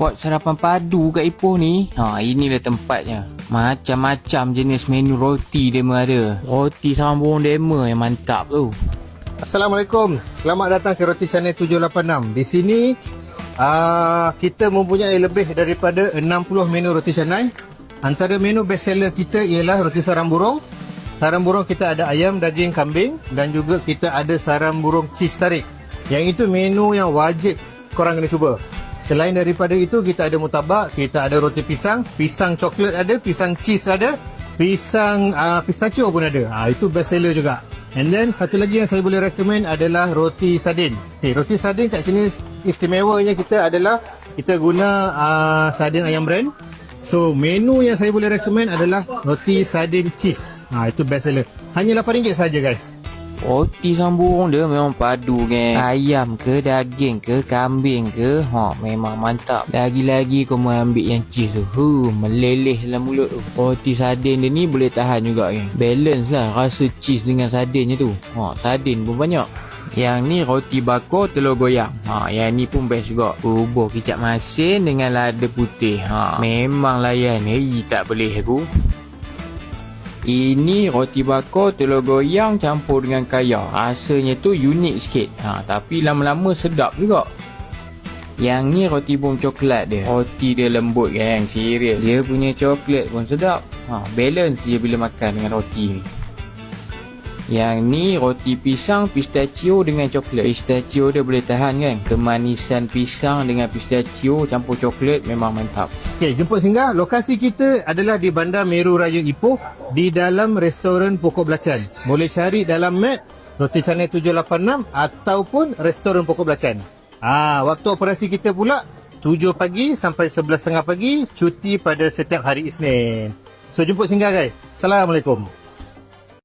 spot sarapan padu kat Ipoh ni. Ha, inilah tempatnya. Macam-macam jenis menu roti dia ada. Roti sambung dema yang mantap tu. Assalamualaikum. Selamat datang ke Roti Channel 786. Di sini uh, kita mempunyai lebih daripada 60 menu roti canai. Antara menu best seller kita ialah roti sarang burung. Sarang burung kita ada ayam, daging, kambing dan juga kita ada sarang burung cheese tarik. Yang itu menu yang wajib korang kena cuba. Selain daripada itu kita ada mutabak, kita ada roti pisang, pisang coklat ada, pisang cheese ada, pisang uh, pistachio pun ada. Ah itu best seller juga. And then satu lagi yang saya boleh recommend adalah roti sardin. Okay, roti sardin kat sini istimewanya kita adalah kita guna uh, sardin ayam brand. So menu yang saya boleh recommend adalah roti sardin cheese. Ha itu best seller. Hanya RM8 saja guys. Roti sambung dia memang padu geng. Ayam ke, daging ke, kambing ke. Ha, memang mantap. Lagi-lagi kau mau ambil yang cheese tu. Huh, meleleh dalam mulut tu. Roti sardin dia ni boleh tahan juga geng. Balance lah rasa cheese dengan sardinnya tu. Ha, sardin pun banyak. Yang ni roti bakar telur goyang. Ha, yang ni pun best juga. Bubur kicap masin dengan lada putih. Ha, memang layan. Hei, tak boleh aku. Ini roti bakar telur goyang campur dengan kaya. Rasanya tu unik sikit. Ha, tapi lama-lama sedap juga. Yang ni roti bom coklat dia. Roti dia lembut kan. Serius. Dia punya coklat pun sedap. Ha, balance dia bila makan dengan roti ni. Yang ni roti pisang pistachio dengan coklat. Pistachio dia boleh tahan kan. Kemanisan pisang dengan pistachio campur coklat memang mantap. Okey, jemput singgah. Lokasi kita adalah di Bandar Meru Raya Ipoh di dalam restoran Pokok Belacan. Boleh cari dalam map Roti Channel 786 ataupun restoran Pokok Belacan. Ah, waktu operasi kita pula 7 pagi sampai 11.30 pagi, cuti pada setiap hari Isnin. So jemput singgah guys. Assalamualaikum.